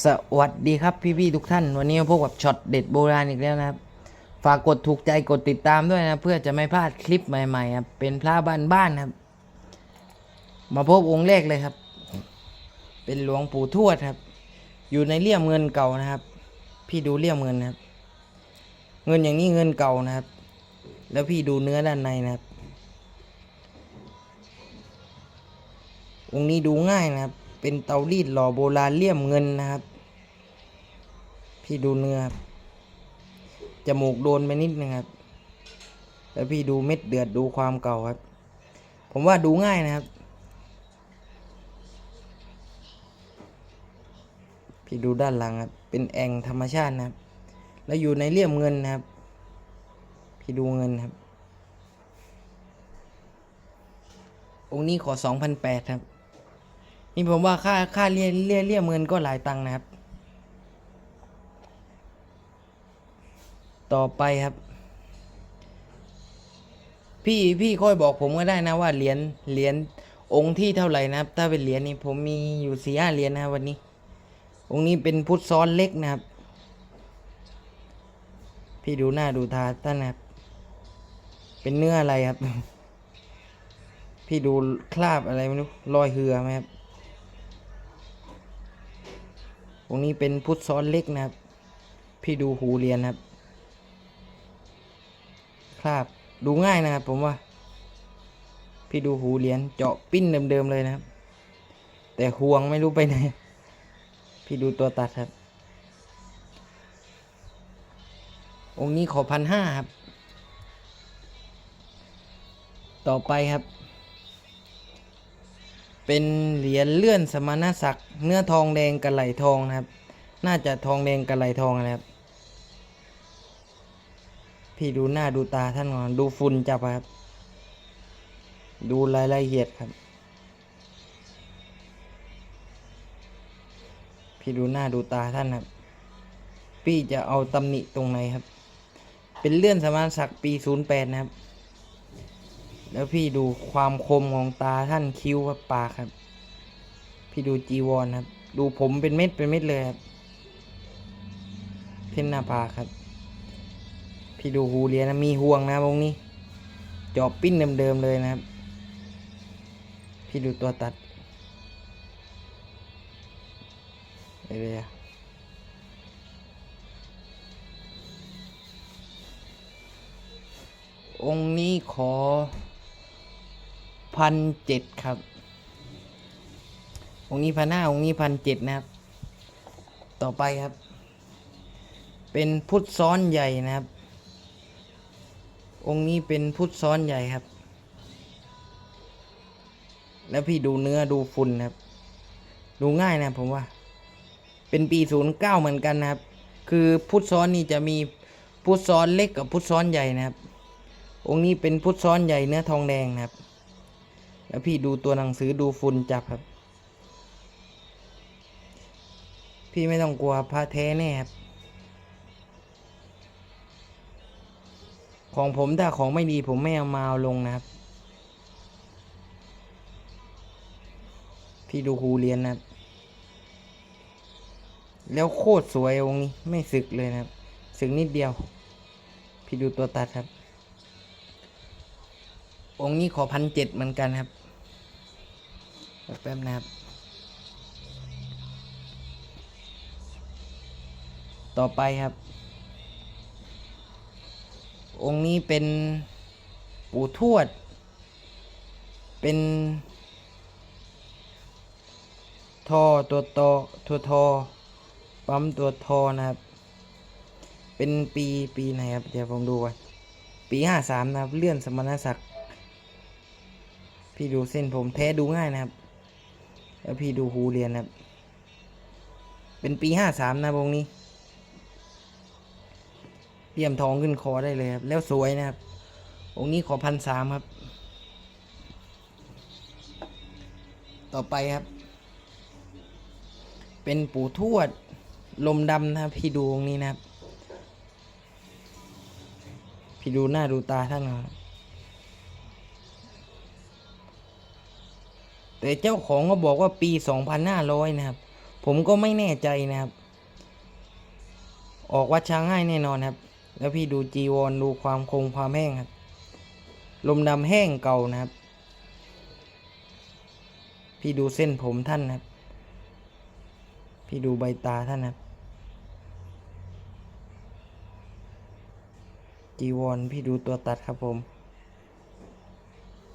สวัสดีครับพี่ๆทุกท่าน วันนี้มาพบกับช็อตเด็ดโบราณอีกแล้วนะครับ ฝากกดถูกใจกดติดตามด้วยนะ เพื่อจะไม่พลาดคลิปใหม่ๆครับเป็นพระบ้านๆครับ มาพบองค์แรกเลยครับ เป็นหลวงปู่ทวดครับ อยู่ในเลี่ยมเงินเก่านะครับ พี่ดูเลี่ยมเงินนะครับ เงินอย่างนี้เงินเก่านะครับ แล้วพี่ดูเนื้อด้านในนะครับองค์นี้ดูง่ายนะครับ เป็นเตารีดหล่อโบราณเลี่ยมเงินนะครับ พี่ดูเนื้อครับจมูกโดนไปนิดนึงครับ แล้วพี่ดูเม็ดเดือดดูความเก่าครับ ผมว่าดูง่ายนะครับ พี่ดูด้านหลังครับ เป็นแองธรรมชาตินะครับ แล้วอยู่ในเลี่ยมเงินนะครับ พี่ดูเงินครับ องค์นี้ขอสองพันแปดครับ นี่ผมว่าค่าค่าเรียเรียเรียเงินก็หลายตังค์นะครับ ต่อไปครับ พี่พี่ค่อยบอกผมก็ได้นะว่าเหรียญเหรียญองค์ที่เท่าไหร่นะครับ ถ้าเป็นเหรียญนี่ผมมีอยู่สี่ห้าเหรียญนะครับวันนี้ องค์นี้เป็นพุทธซ้อนเล็กนะครับ พี่ดูหน้าดูตาท่านนะครับ เป็นเนื้ออะไรครับ พี่ดูคราบอะไรไม่รู้รอยเหือไหมครับ ตรงนี้เป็นพุทธซ้อนเล็กนะครับ พี่ดูหูเรียนนะครับ ครับดูง่ายนะครับผมว่า พี่ดูหูเรียญเจาะปิ้นเดิมๆเลยนะครับ แต่ห่วงไม่รู้ไปไหน พี่ดูตัวตัดครับ องค์นี้ขอพันห้าครับ ต่อไปครับ เป็นเหรียญเลื่อนสมณศักดิ์เนื้อทองแดงกระไหลทองนะครับ น่าจะทองแดงกระไหลทองนะครับ พี่ดูหน้าดูตาท่านก่อนดูฝุ่นจับครับ ดูรายละเอียดครับ พี่ดูหน้าดูตาท่านครับ พี่จะเอาตำหนิตรงไหนครับ เป็นเลื่อนสมณศักดิ์ปีศูนย์แปดนะครับ แล้วพี่ดูความคมของตาท่านคิ้วกับปากครับ พี่ดูจีวรครับ ดูผมเป็นเม็ดเป็นเม็ดเลยครับเพ้นหน้าผากครับ พี่ดูหูเรียนะมีห่วงนะตรงนี้จอบปิ้นเดิมๆเลยนะครับ พี่ดูตัวตัดเอะไรอะองค์นี้ขอ พันเจ็ดครับ องค์นี้พันห้าองค์นี้พันเจ็ดนะครับ ต่อไปครับ เป็นพุทธซ้อนใหญ่นะครับ องค์นี้เป็นพุทธซ้อนใหญ่ครับ แล้วพี่ดูเนื้อดูฝุ่นครับ ดูง่ายนะผมว่า เป็นปีศูนย์เก้าเหมือนกันนะครับ คือพุทธซ้อนนี่จะมีพุทธซ้อนเล็กกับพุทธซ้อนใหญ่นะครับ องค์นี้เป็นพุทธซ้อนใหญ่เนื้อทองแดงนะครับ แล้วพี่ดูตัวหนังสือดูฝุ่นจับครับ พี่ไม่ต้องกลัวพระแท้แน่ครับ ของผมถ้าของไม่ดีผมไม่เอามาเอาลงนะครับ พี่ดูครูเรียนนะครับ แล้วโคตรสวยองค์นี้ไม่สึกเลยนะครับ สึกนิดเดียว พี่ดูตัวตัดครับองค์นี้ขอพันเจ็ดเหมือนกันครับ แป๊บนะครับ ต่อไปครับ องค์นี้เป็นปู่ทวด เป็นท่อตัวโตตัวทอปั๊มตัวทอนะครับ เป็นปีปีไหนครับ เดี๋ยวผมดูก่อนปีห้าสามนะครับ เลื่อนสมณศักดิ์พี่ดูเส้นผมแท้ดูง่ายนะครับ แล้วพี่ดูหูเรียนนะครับ เป็นปีห้าสามนะวงนี้เตรียมทองขึ้นคอได้เลยครับ แล้วสวยนะครับ องค์นี้ขอพันสามครับ ต่อไปครับ เป็นปู่ทวด ลมดำนะครับพี่ดูองค์นี้นะครับ พี่ดูหน้าดูตาท่านครับ แต่เจ้าของก็บอกว่าปี 2500 นะครับ ผมก็ไม่แน่ใจนะครับ ออกวัดช้างให้แน่นอนครับ แล้วพี่ดูจีวรดูความคงความแห้งครับ ลมดำแห้งเก่านะครับ พี่ดูเส้นผมท่านนะครับ พี่ดูใบตาท่านนะครับ จีวรพี่ดูตัวตัดครับผม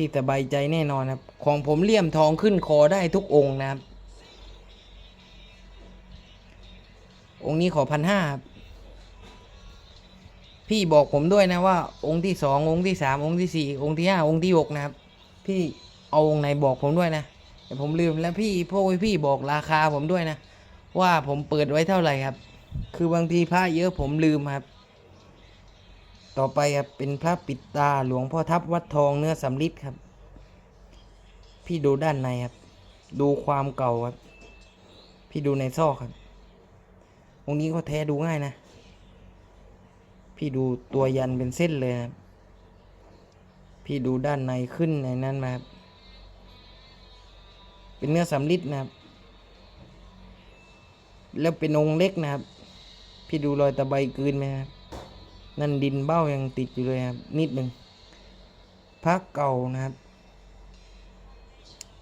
พี่สบายใจแน่นอนครับ ของผมเลี่ยมทองขึ้นคอได้ทุกองค์นะครับ องค์นี้ขอพันห้าครับพี่บอกผมด้วยนะว่า องค์ที่สององค์ที่สามองค์ที่สี่องค์ที่ห้าองค์ที่หกนะครับ พี่เอาองค์ไหนบอกผมด้วยนะแต่ผมลืมแล้วพี่พวกพี่บอกราคาผมด้วยนะ ว่าผมเปิดไว้เท่าไหร่ครับ คือบางทีพระเยอะผมลืมครับ ต่อไปครับเป็นพระปิดตาหลวงพ่อทับวัดทองเนื้อสำริดครับ พี่ดูด้านในครับ ดูความเก่าครับ พี่ดูในซอกครับองค์นี้ก็แท้ดูง่ายนะ พี่ดูตัวยันเป็นเส้นเลยครับ พี่ดูด้านในขึ้นในนั้นมาครับเป็นเนื้อสำริดนะครับ แล้วเป็นองค์เล็กนะครับ พี่ดูรอยตะไบกืนไหมครับ นั่นดินเบ้ายังติดอยู่เลยครับ นิดหนึ่งพักเก่านะครับ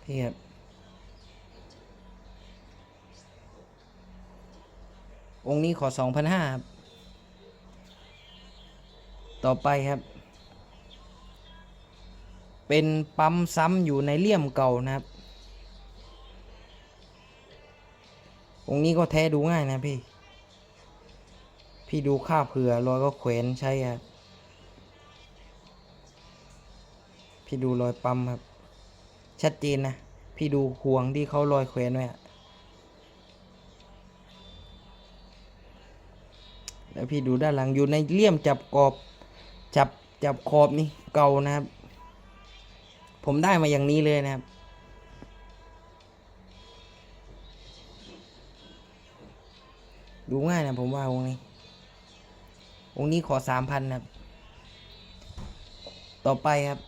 เพี่ครับองค์นี้ขอสองพันห้าครับ ต่อไปครับ เป็นปั๊มซ้ำอยู่ในเลี่ยมเก่านะครับ องค์นี้ก็แท้ดูง่ายนะพี่ พี่ดูค่าเผื่อรอยก็แขวนใช่ครับ พี่ดูรอยปั๊มครับ ชัดเจนนะ พี่ดูห่วงที่เขารอยแขวนไว้แล้วพี่ดูด้านหลังอยู่ในเลี่ยมจับกรอบ จับจับขอบนี่เก่านะครับ ผมได้มาอย่างนี้เลยนะครับดูง่ายนะผมว่าองนี้ องค์นี้ขอสามพันครับ ต่อไปครับ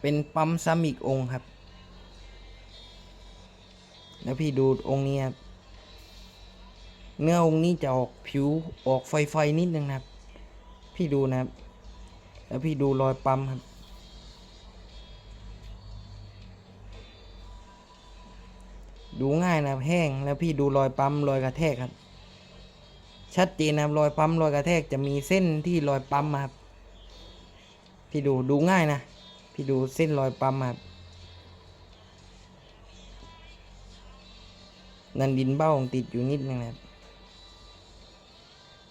เป็นปั๊มซ้ำอีกองค์ครับ แล้วพี่ดูองค์นี้ครับ เนื้อองค์นี้จะออกผิวออกไฟไฟๆนิดนึงนะครับ พี่ดูนะครับ แล้วพี่ดูรอยปั๊มครับดูง่ายนะแห้งแล้วพี่ดูรอยปั๊มรอยกระแทกครับ ชัดเจนนะครับรอยปั๊มรอยกระแทกจะมีเส้นที่รอยปั๊มมาครับพี่ดูดูง่ายนะ พี่ดูเส้นรอยปั๊มมาครับนันดินเบ้าติดอยู่นิดนึงนะครับ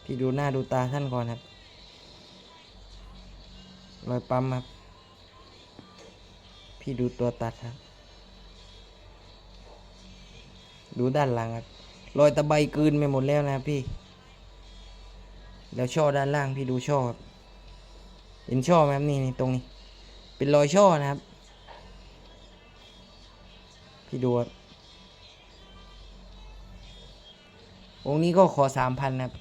พี่ดูหน้าดูตาท่านก่อนครับรอยปั๊มครับ พี่ดูตัวตัดครับ ดูด้านหลังครับรอยตะไบกืนไปหมดแล้วนะพี่ แล้วช่อด้านล่างพี่ดูช่อครับเห็นช่อไหมครับนี่นี่ตรงนี้ เป็นรอยช่อนะครับ พี่ดูครับองค์นี้ก็ขอสามพันครับ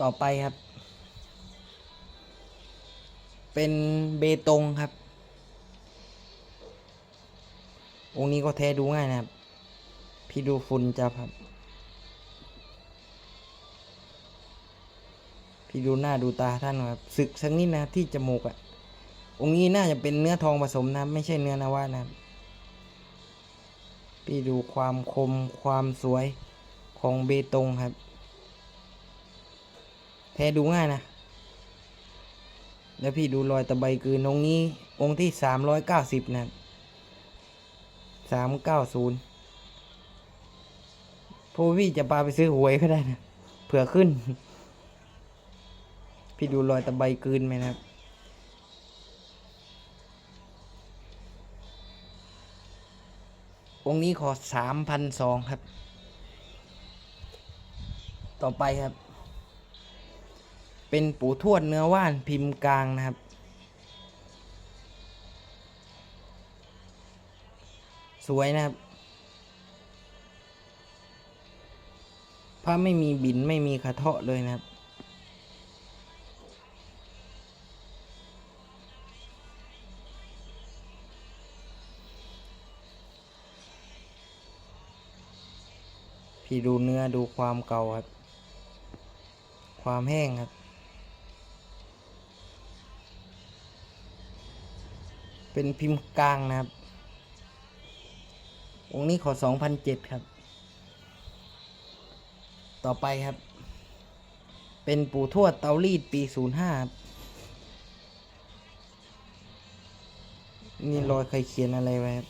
ต่อไปครับ เป็นเบตงครับ องค์นี้ก็แท้ดูง่ายนะครับ พี่ดูฝุ่นจับครับ พี่ดูหน้าดูตาท่านครับสึกสักนิดนะที่จมูกอะ่ะ องค์นี้น่าจะเป็นเนื้อทองผสมนะไม่ใช่เนื้อนาวะนะพี่ดูความคมความสวยของเบตงครับ แท้ดูง่ายนะ แล้วพี่ดูรอยตะไบกลืนองค์นี้ องค์ที่สามร้อยเก้าสิบนะสามเก้าศูนย์พวกพี่จะพาไปซื้อหวยก็ได้นะ เผื่อขึ้น พี่ดูรอยตะไบกลืนไหมนะครับ องค์นี้ขอสามพันสองครับ ต่อไปครับ เป็นปู่ทวดเนื้อว่านพิมพ์กลางนะครับสวยนะครับพระไม่มีบินไม่มีกระเทาะเลยนะครับ พี่ดูเนื้อดูความเก่าครับ ความแห้งครับ เป็นพิมพ์กลางนะครับ องค์นี้ขอสองพันเจ็ดครับ ต่อไปครับ เป็นปู่ทวดเตารีดปีศูนย์ห้านี่รอยใครเขียนอะไรไว้ครับ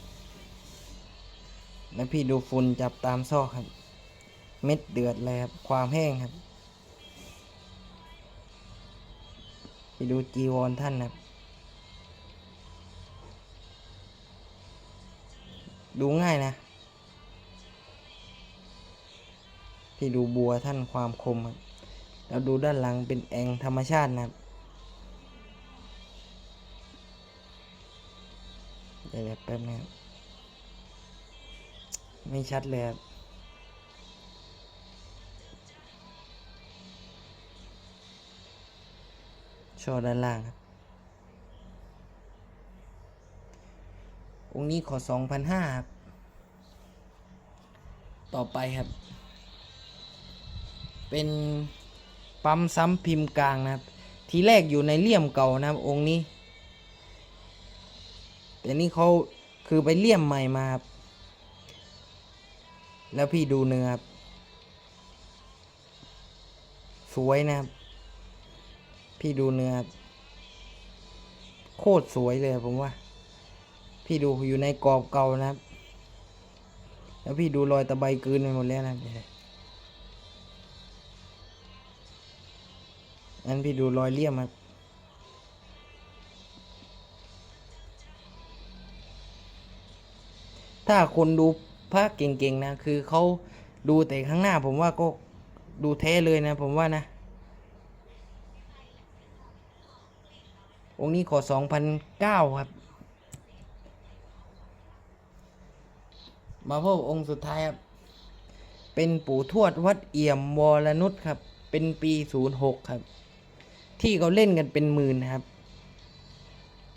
แล้วพี่ดูฝุ่นจับตามซอกครับ เม็ดเดือดเลยครับ ความแห้งครับพี่ดูจีวรท่านครับ ดูง่ายนะพี่ดูบัวท่านความคมครับ แล้วดูด้านหลังเป็นแองธรรมชาตินะครับเดี๋ยวๆแป๊บนึงครับไม่ชัดเลยครับ ช่อด้านล่างครับ องค์นี้ขอสองพันห้าครับ ต่อไปครับ เป็นปั๊มซ้ำพิมพ์กลางนะครับ ทีแรกอยู่ในเลี่ยมเก่านะครับ องค์นี้ แต่นี่เขาคือไปเลี่ยมใหม่มาครับ แล้วพี่ดูเนื้อครับ สวยนะครับ พี่ดูเนื้อ โคตรสวยเลยผมว่า พี่ดูอยู่ในกรอบเก่านะครับ แล้วพี่ดูรอยตะไบกืนไปหมดแล้วนะครับเดี๋ยอันพี่ดูรอยเลี่ยมครับถ้าคนดูภาคเก่งๆนะ คือเขาดูแต่ข้างหน้าผมว่าก็ดูแท้เลยนะ ผมว่านะ องค์นี้ขอสองพันเก้าครับ มาพบองค์สุดท้ายครับ เป็นปู่ทวดวัดเอี่ยมวรนุชครับ เป็นปีศูนย์หกครับ ที่เขาเล่นกันเป็นหมื่นครับ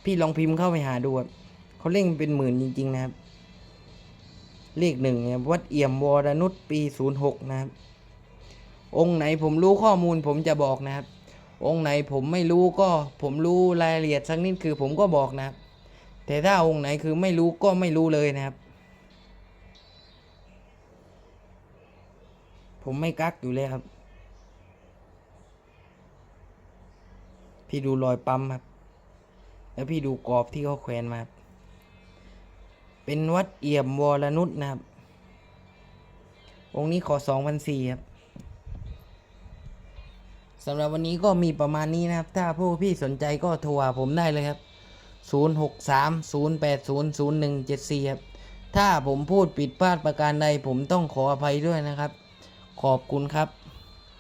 พี่ลองพิมพ์เข้าไปหาดูครับเขาเล่นเป็นหมื่นจริง ๆ นะครับ เลขหนึ่งเนี่ยวัดเอี่ยมวรนุชปีศูนย์หกนะครับ องค์ไหนผมรู้ข้อมูลผมจะบอกนะครับ องค์ไหนผมไม่รู้ก็ผมรู้รายละเอียดสักนิดคือผมก็บอกนะครับ แต่ถ้าองค์ไหนคือไม่รู้ก็ไม่รู้เลยนะครับ ผมไม่กักอยู่เลยครับ พี่ดูรอยปั๊มครับ แล้วพี่ดูกรอบที่เขาแขวนมาเป็นวัดเอี่ยมวรนุชนะครับองค์นี้ขอสองพันสี่ครับ สำหรับวันนี้ก็มีประมาณนี้นะครับ ถ้าผู้พี่สนใจก็โทรหาผมได้เลยครับ 0630800174 ครับ ถ้าผมพูดผิดพลาดประการใดผมต้องขออภัยด้วยนะครับ ขอบคุณครับ